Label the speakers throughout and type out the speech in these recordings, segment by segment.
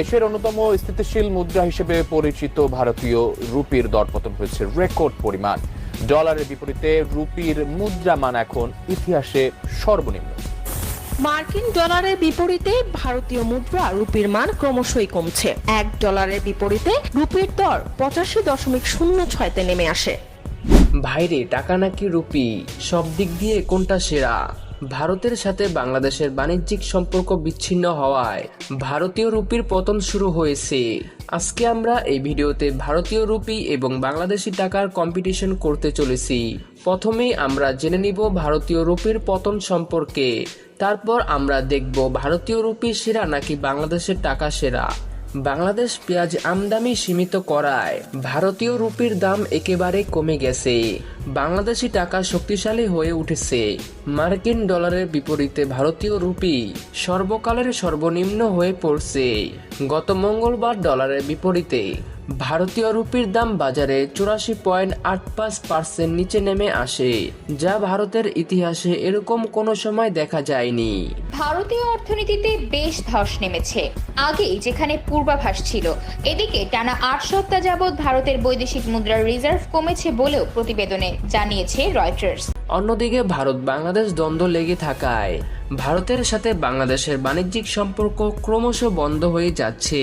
Speaker 1: এশিয়ার অন্যতম স্থিতিশীল মুদ্রা হিসেবে পরিচিত ভারতীয় রুপির দরপতন হয়েছে রেকর্ড পরিমাণ। ডলারের বিপরীতে রুপির মুদ্রা মান এখন ইতিহাসে সর্বনিম্ন।
Speaker 2: মার্কিন ডলারের বিপরীতে ভারতীয় মুদ্রা রুপির মান ক্রমশই কমছে। এক ডলারের বিপরীতে রুপির দর পঁচাশি দশমিক শূন্য ছয়তে নেমে আসে।
Speaker 3: ভাইরে টাকা নাকি রুপি? সব দিক দিয়ে কোনটা সেরা? ভারতের সাথে বাংলাদেশের বাণিজ্যিক সম্পর্ক বিচ্ছিন্ন হওয়ায় ভারতীয় রুপির পতন শুরু হয়েছে। আজকে আমরা এই ভিডিওতে ভারতীয় রুপি এবং বাংলাদেশি টাকার কম্পিটিশন করতে চলেছি। প্রথমেই আমরা জেনে নিব ভারতীয় রুপির পতন সম্পর্কে। তারপর আমরা দেখব ভারতীয় রুপি সেরা নাকি বাংলাদেশের টাকা সেরা। বাংলাদেশ পেঁয়াজ আমদানি সীমিত করায় ভারতীয় রুপির দাম একেবারে কমে গেছে। বাংলাদেশি টাকা শক্তিশালী হয়ে উঠেছে। মার্কিন ডলারের বিপরীতে ভারতীয় রুপি সর্বকালের সর্বনিম্ন হয়ে পড়ছে। গত মঙ্গলবার ডলারের বিপরীতে। ভারতীয় রুপির দাম বাজারে চুরাশি পয়েন্ট আট পাঁচ পার্সেন্ট নিচে নেমে আসে যা ভারতের ইতিহাসে এরকম কোনো সময় দেখা যায়নি।
Speaker 4: ভারতীয় অর্থনীতিতে বেশ ধস নেমেছে আগেই যেখানে পূর্বাভাস ছিল। এদিকে টানা আট সপ্তাহ যাবৎ ভারতের বৈদেশিক মুদ্রার রিজার্ভ কমেছে বলেও প্রতিবেদনে জানিয়েছে রয়টার্স।
Speaker 3: অন্যদিকে ভারত বাংলাদেশ দ্বন্দ্ব লেগে থাকায় ভারতের সাথে বাংলাদেশের বাণিজ্যিক সম্পর্ক ক্রমশ বন্ধ হয়ে যাচ্ছে।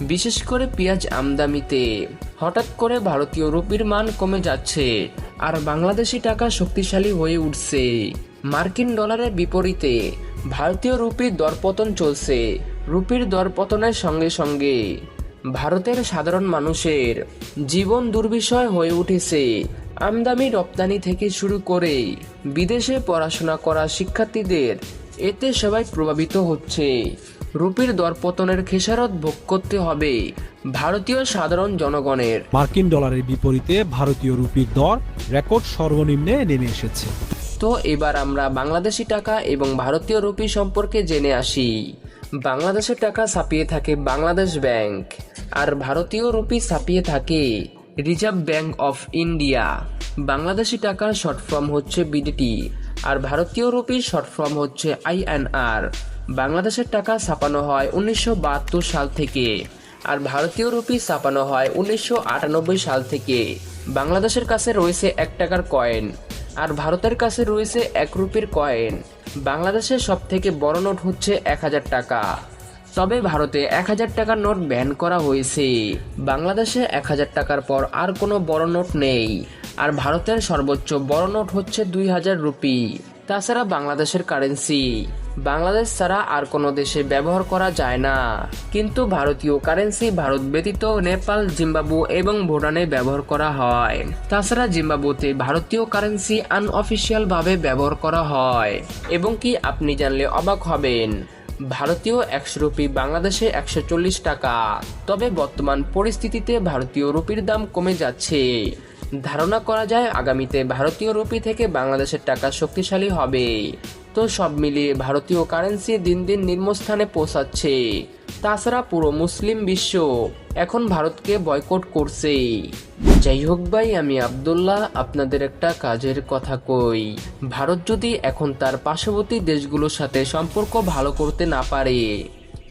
Speaker 3: বিশেষ করে পেঁয়াজ আমদানিতে। হঠাৎ করে ভারতীয় রুপির মান কমে যাচ্ছে, আর বাংলাদেশি টাকা শক্তিশালী হয়ে উঠছে। মার্কিন ডলারের বিপরীতে, ভারতীয় রুপির দরপতন চলছে, রুপির দরপতনের সঙ্গে সঙ্গে। ভারতের সাধারণ মানুষের জীবন দুর্বিষয় হয়ে উঠেছে, আমদানি রপ্তানি থেকে শুরু করে বিদেশে পড়াশোনা করা শিক্ষার্থীদের এতে সবাই প্রভাবিত হচ্ছে। রুপির দরপতনের খেসারত ভোগ করতে হবে ভারতীয় সাধারণ জনগণের।
Speaker 5: মার্কিন ডলারের বিপরীতে ভারতীয় রুপির দর রেকর্ড সর্বনিম্নে নেমে এসেছে।
Speaker 3: তো এবার আমরা বাংলাদেশি টাকা এবং ভারতীয় রুপি সম্পর্কে জেনে আসি। বাংলাদেশের টাকা ছাপিয়ে থাকে বাংলাদেশ ব্যাংক আর ভারতীয় রুপি ছাপিয়ে থাকে reserve bank of India. Bangladeshi টাকার শর্ট ফর্ম হচ্ছে বিডিটি আর ভারতীয় রুপির শর্ট ফর্ম হচ্ছে আইএনআর বাংলাদেশের টাকা ছাপানো হয় উনিশশো বাহাত্তর সাল থেকে, আর ভারতীয় রুপি ছাপানো হয় উনিশশো আটানব্বই সাল থেকে। বাংলাদেশের কাছে রয়েছে এক টাকার কয়েন, আর ভারতের কাছে রয়েছে এক রুপির কয়েন। বাংলাদেশের সব থেকে বড় নোট হচ্ছে এক হাজার টাকা। তবে ভারতে এক হাজার টাকার নোট ব্যান করা হয়েছে। বাংলাদেশে এক হাজার টাকার পর আর কোনো বড় নোট নেই, আর ভারতের সর্বোচ্চ বড় নোট হচ্ছে দুই হাজার রুপি। তাছাড়া বাংলাদেশের কারেন্সি বাংলাদেশ ছাড়া আর কোনো দেশে ব্যবহার করা যায় না। কিন্তু ভারতীয় কারেন্সি ভারত ব্যতীত নেপাল জিম্বাবু এবং ভুটানে ব্যবহার করা হয়। তাছাড়া জিম্বাবুতে ভারতীয় কারেন্সি আনঅফিসিয়াল ভাবে ব্যবহার করা হয়। এবং কি আপনি জানলে অবাক হবেন, ভারতীয় একশো রুপি বাংলাদেশে একশো চল্লিশ টাকা। তবে বর্তমান পরিস্থিতিতে ভারতীয় রুপির দাম কমে যাচ্ছে। ধারণা করা যায় আগামীতে ভারতীয় রুপি থেকে বাংলাদেশের টাকা শক্তিশালী হবে। তো সব মিলিয়ে ভারতীয় কারেন্সি দিন দিন নিম্নস্থানে পৌঁছাচ্ছে। তাছাড়া পুরো মুসলিম বিশ্ব এখন ভারতকে বয়কট করছে। যাই হোক ভাই, আমি আবদুল্লাহ, আপনাদের একটা কাজের কথা কই। ভারত যদি এখন তার পার্শ্ববর্তী দেশগুলোর সাথে সম্পর্ক ভালো করতে না পারে,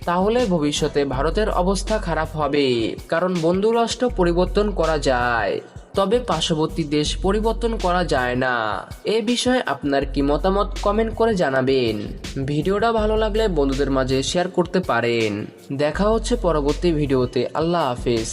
Speaker 3: তাহলে ভবিষ্যতে ভারতের অবস্থা খারাপ হবে। কারণ বন্ধুরাষ্ট্র পরিবর্তন করা যায়। তবে পার্শ্ববর্তী দেশ পরিবর্তন করা যায় না। এ বিষয়ে আপনার কি মতামত কমেন্ট করে জানাবেন। ভিডিওটা ভালো লাগলে বন্ধুদের মাঝে শেয়ার করতে পারেন। দেখা হচ্ছে পরবর্তী ভিডিওতে। আল্লাহ হাফেজ।